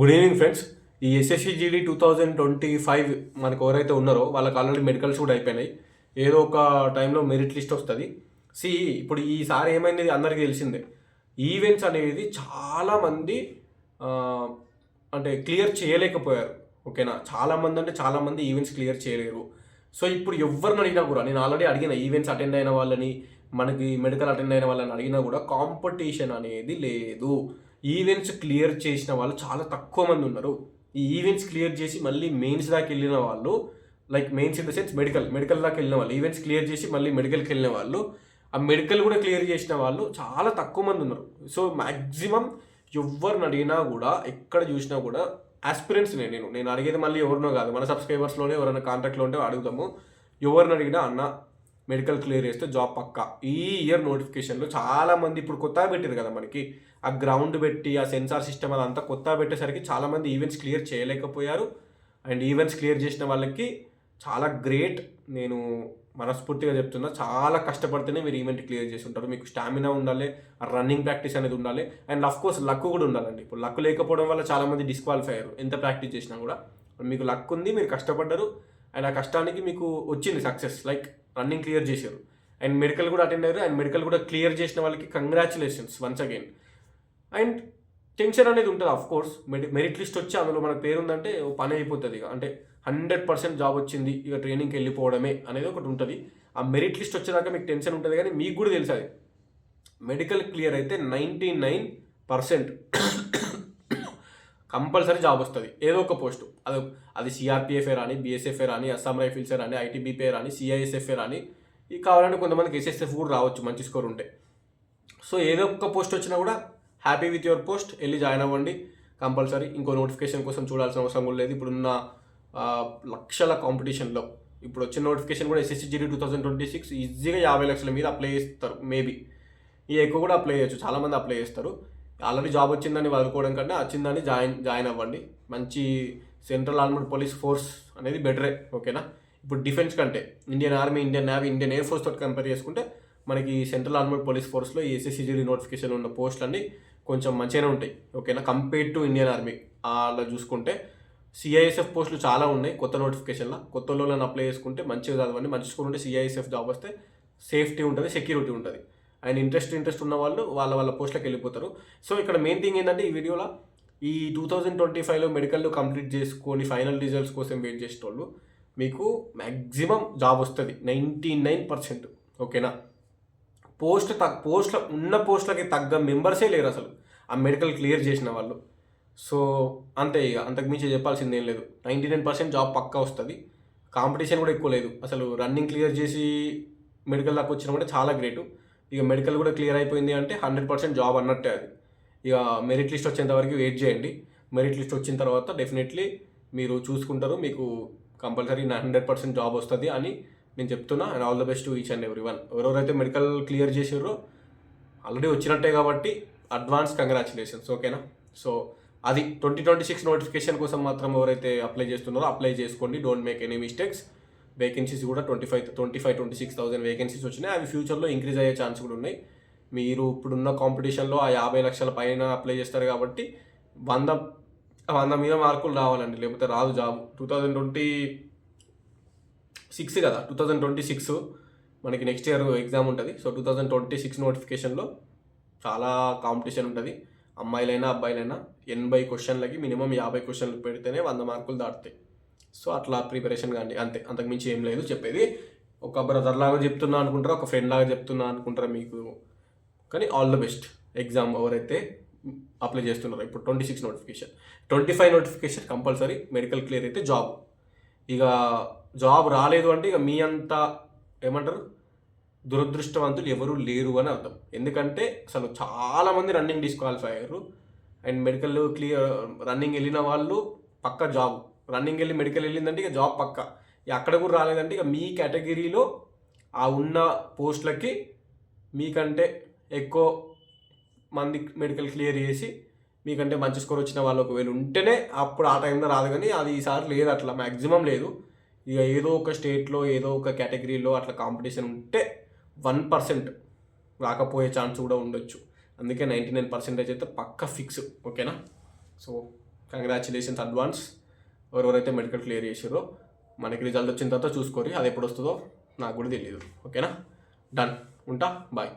Good evening friends ఈ SSC GD two thousand twenty five మనకు ఎవరైతే ఉన్నారో వాళ్ళకి ఆల్రెడీ మెడికల్స్ కూడా అయిపోయినాయి. ఏదో ఒక టైంలో మెరిట్ లిస్ట్ వస్తుంది. సి ఇప్పుడు ఈసారి ఏమైంది? అందరికీ తెలిసిందే. ఈవెంట్స్ అనేది చాలామంది అంటే క్లియర్ చేయలేకపోయారు. ఓకేనా చాలామంది అంటే చాలామంది ఈవెంట్స్ క్లియర్ చేయలేరు. సో ఇప్పుడు ఎవరిని అడిగినా కూడా నేను ఆల్రెడీ అడిగిన ఈవెంట్స్ అటెండ్ అయిన వాళ్ళని మనకి మెడికల్ అటెండ్ అయిన వాళ్ళని అడిగినా కూడా కాంపిటీషన్ అనేది లేదు. ఈవెంట్స్ క్లియర్ చేసిన వాళ్ళు చాలా తక్కువ మంది ఉన్నారు. ఈ ఈవెంట్స్ క్లియర్ చేసి మళ్ళీ మెయిన్స్ దాకా వెళ్ళిన వాళ్ళు like mains in the sense medical medical దాకా వెళ్ళిన వాళ్ళు ఈవెంట్స్ క్లియర్ చేసి మళ్ళీ మెడికల్కి వెళ్ళిన వాళ్ళు ఆ మెడికల్ కూడా క్లియర్ చేసిన వాళ్ళు చాలా తక్కువ మంది ఉన్నారు. సో మ్యాక్సిమం ఎవరిని అడిగినా కూడా ఎక్కడ చూసినా కూడా ఆస్పిరెంట్స్ నేను నేను. నేను అడిగేది మళ్ళీ ఎవరినో కాదు. మన సబ్స్క్రైబర్స్లోనే ఎవరైనా కాంటాక్ట్లో ఉంటే అడుగుతాము. ఎవరిని అడిగినా అన్న మెడికల్ క్లియర్ చేస్తే జాబ్ పక్క. ఈ ఇయర్ నోటిఫికేషన్లో చాలామంది ఇప్పుడు కొత్తగా పెట్టారు కదా మనకి. ఆ గ్రౌండ్ పెట్టి ఆ సెన్సార్ సిస్టమ్ అదంతా కొత్త పెట్టేసరికి చాలామంది ఈవెంట్స్ క్లియర్ చేయలేకపోయారు. అండ్ ఈవెంట్స్ క్లియర్ చేసిన వాళ్ళకి చాలా గ్రేట్. నేను మనస్ఫూర్తిగా చెప్తున్నా చాలా కష్టపడితేనే మీరు ఈవెంట్ క్లియర్ చేసి ఉంటారు. మీకు స్టామినా ఉండాలి రన్నింగ్ ప్రాక్టీస్ అనేది ఉండాలి అండ్ అఫ్ కోర్స్ లక్ కూడా ఉండాలండి. ఇప్పుడు లక్ లేకపోవడం వల్ల చాలా మంది డిస్క్వాలిఫై అయ్యారు. ఎంత ప్రాక్టీస్ చేసినా కూడా. మీకు లక్ ఉంది మీరు కష్టపడ్డారు అండ్ ఆ కష్టానికి మీకు వచ్చింది సక్సెస్. లైక్ రన్నింగ్ క్లియర్ చేశారు. అండ్ మెడికల్ కూడా అటెండ్ అయ్యారు. అండ్ మెడికల్ కూడా క్లియర్ చేసిన వాళ్ళకి congratulations once again and tension అనేది ఉంటుంది of course medi merit list వచ్చి అందులో మన పేరు ఉందంటే పని అయిపోతుంది ఇక. అంటే హండ్రెడ్ పర్సెంట్ జాబ్ వచ్చింది ఇక ట్రైనింగ్కి వెళ్ళిపోవడమే అనేది ఒకటి ఉంటుంది. ఆ మెరిట్ లిస్ట్ వచ్చేదాకా మీకు టెన్షన్ ఉంటుంది కానీ మీకు కూడా తెలుసు అది. మెడికల్ క్లియర్ అయితే ninety nine percent compulsory job వస్తుంది. ఏదో ఒక పోస్టు. అది అది సిఆర్పిఎఫ్ఏ రాని బీఎస్ఎఫ్ఏ రాని అస్సాం రైఫిల్సే రాని ఐటీబీపీ రాని సిఐఎస్ఎఫ్ఏ రాని ఇది కావాలంటే కొంతమందికి ఎస్ఎస్ఎఫ్ కూడా రావచ్చు మంచి స్కోర్ ఉంటే. సో ఏదో ఒక పోస్ట్ వచ్చినా కూడా హ్యాపీ విత్ యువర్ పోస్ట్ వెళ్ళి జాయిన్ అవ్వండి. కంపల్సరీ ఇంకో నోటిఫికేషన్ కోసం చూడాల్సిన అవసరం కూడా లేదు. ఇప్పుడున్న లక్షల కాంపిటీషన్లో. ఇప్పుడు వచ్చిన నోటిఫికేషన్ కూడా SSC GD two thousand twenty six ఈజీగా యాభై లక్షల మీద అప్లై చేస్తారు మేబీ ఈ ఎక్కువ కూడా అప్లై చేయొచ్చు చాలామంది అప్లై చేస్తారు. ఆల్రెడీ జాబ్ వచ్చిందని వదులుకోవడం కంటే వచ్చిందని జాయిన్ జాయిన్ అవ్వండి. మంచి సెంట్రల్ ఆర్మడ్ పోలీస్ ఫోర్స్ అనేది బెటరే ఓకేనా? ఇప్పుడు డిఫెన్స్ కంటే Indian army Indian navy Indian air force తోటి కంపేర్ చేసుకుంటే మనకి సెంట్రల్ ఆర్మడ్ పోలీస్ ఫోర్స్లో ఈ ఎస్ఎస్సిజీ నోటిఫికేషన్ ఉన్న పోస్టులు అన్నీ కొంచెం మంచిగానే ఉంటాయి ఓకేనా? కంపేర్ టు ఇండియన్ ఆర్మీ అలా చూసుకుంటే సిఐఎస్ఎఫ్ పోస్టులు చాలా ఉన్నాయి కొత్త నోటిఫికేషన్లో. కొత్త వాళ్ళని అప్లై చేసుకుంటే మంచిగా చదవండి. మంచి స్కూల్ ఉంటే సిఐఎస్ఎఫ్ జాబ్ వస్తే సేఫ్టీ ఉంటుంది సెక్యూరిటీ ఉంటుంది. అండ్ ఇంట్రెస్ట్ ఇంట్రెస్ట్ ఉన్న వాళ్ళు వాళ్ళ వాళ్ళ పోస్ట్లకు వెళ్ళిపోతారు. సో ఇక్కడ మెయిన్ థింగ్ ఏంటంటే ఈ వీడియోలో ఈ టూ థౌజండ్ ట్వంటీ ఫైవ్లో మెడికల్ కంప్లీట్ చేసుకొని ఫైనల్ రిజల్ట్స్ కోసం వెయిట్ చేసేటోళ్ళు మీకు మ్యాక్సిమం జాబ్ వస్తుంది నైంటీ నైన్ పర్సెంట్ ఓకేనా? పోస్ట్ తగ్ పోస్ట్ల ఉన్న పోస్టులకి తగ్గ మెంబర్సే లేరు అసలు. ఆ మెడికల్ క్లియర్ చేసిన వాళ్ళు. సో అంతే ఇక అంతకుమించి చెప్పాల్సింది ఏం లేదు. నైంటీ నైన్ పర్సెంట్ జాబ్ పక్కా వస్తుంది. కాంపిటీషన్ కూడా ఎక్కువ లేదు. అసలు రన్నింగ్ క్లియర్ చేసి మెడికల్ దాకా వచ్చినా కూడా చాలా గ్రేటు. ఇక మెడికల్ కూడా క్లియర్ అయిపోయింది అంటే హండ్రెడ్ పర్సెంట్ జాబ్ అన్నట్టే అది. ఇక మెరిట్ లిస్ట్ వచ్చేంత వరకు వెయిట్ చేయండి. మెరిట్ లిస్ట్ వచ్చిన తర్వాత డెఫినెట్లీ మీరు చూసుకుంటారు మీకు కంపల్సరీ హండ్రెడ్ పర్సెంట్ జాబ్ వస్తుంది అని నేను చెప్తున్నా. And all the best each and every one ఎవరెవరైతే మెడికల్ క్లియర్ చేసారో ఆల్రెడీ వచ్చినట్టే కాబట్టి అడ్వాన్స్ కంగ్రాచులేషన్స్ ఓకేనా సో అది ట్వంటీ ట్వంటీ సిక్స్ నోటిఫికేషన్ కోసం మాత్రం ఎవరైతే అప్లై చేస్తున్నారో అప్లై చేసుకోండి. Don't make any mistakes vacancies కూడా twenty five twenty five twenty six thousand vacancies వచ్చినాయి. అవి ఫ్యూచర్లో ఇంక్రీజ్ అయ్యే ఛాన్స్ కూడా ఉన్నాయి. మీరు ఇప్పుడున్న కాంపిటీషన్లో ఆ యాభై లక్షల పైన అప్లై చేస్తారు కాబట్టి వంద వంద మీద మార్కులు రావాలండి. లేకపోతే రాదు job. Two thousand twenty six కదా. టూ థౌజండ్ ట్వంటీ సిక్స్ మనకి నెక్స్ట్ ఇయర్ ఎగ్జామ్ ఉంటుంది. So two thousand twenty six నోటిఫికేషన్లో చాలా కాంపిటీషన్ ఉంటుంది. అమ్మాయిలైనా అబ్బాయిలైనా ఎనభై క్వశ్చన్లకి మినిమం యాభై క్వశ్చన్లు పెడితేనే వంద మార్కులు దాటుతాయి. సో అట్లా ప్రిపరేషన్ కానీ అంతే అంతకుమించి ఏం లేదు చెప్పేది. ఒక బ్రదర్ లాగా చెప్తున్నా అనుకుంటారా? ఒక ఫ్రెండ్ లాగా చెప్తున్నా అనుకుంటారా మీకు? కానీ ఆల్ ద బెస్ట్ ఎగ్జామ్ ఎవరైతే అప్లై చేస్తున్నారో ఇప్పుడు twenty six notification twenty five notification compulsory medical clear అయితే జాబ్ ఇక జాబ్ రాలేదు అంటే ఇక మీ అంత ఏమంటారు? దురదృష్టవంతులు ఎవరు లేరు అని అర్థం. ఎందుకంటే అసలు చాలామంది రన్నింగ్ డిస్క్వాలిఫై అయ్యారు. అండ్ మెడికల్ క్లియర్ రన్నింగ్ వెళ్ళిన వాళ్ళు పక్క జాబ్ రన్నింగ్ వెళ్ళి మెడికల్ వెళ్ళిందంటే ఇక జాబ్ పక్క. ఇక అక్కడ కూడా రాలేదంటే ఇక మీ కేటగిరీలో ఆ ఉన్న పోస్టులకి మీకంటే ఎక్కువ మంది మెడికల్ క్లియర్ చేసి మీకంటే మంచి స్కోర్ వచ్చిన వాళ్ళు ఒకవేళ ఉంటేనే అప్పుడు ఆ టైంలో రాదు కానీ అది ఈసారి లేదు అట్లా మ్యాక్సిమం లేదు. ఇక ఏదో ఒక స్టేట్లో ఏదో ఒక కేటగిరీలో అట్లా కాంపిటీషన్ ఉంటే వన్ పర్సెంట్ రాకపోయే ఛాన్స్ కూడా ఉండొచ్చు. అందుకే నైంటీ నైన్ పర్సెంటేజ్ అయితే పక్క ఫిక్స్ ఓకేనా? So congratulations advance. ఎవరెవరైతే మెడికల్ క్లియర్ చేసారో మనకి రిజల్ట్ వచ్చిన తర్వాత చూసుకోరి అది ఎప్పుడు వస్తుందో నాకు కూడా తెలియదు ఓకేనా? డన్ ఉంటా? బాయ్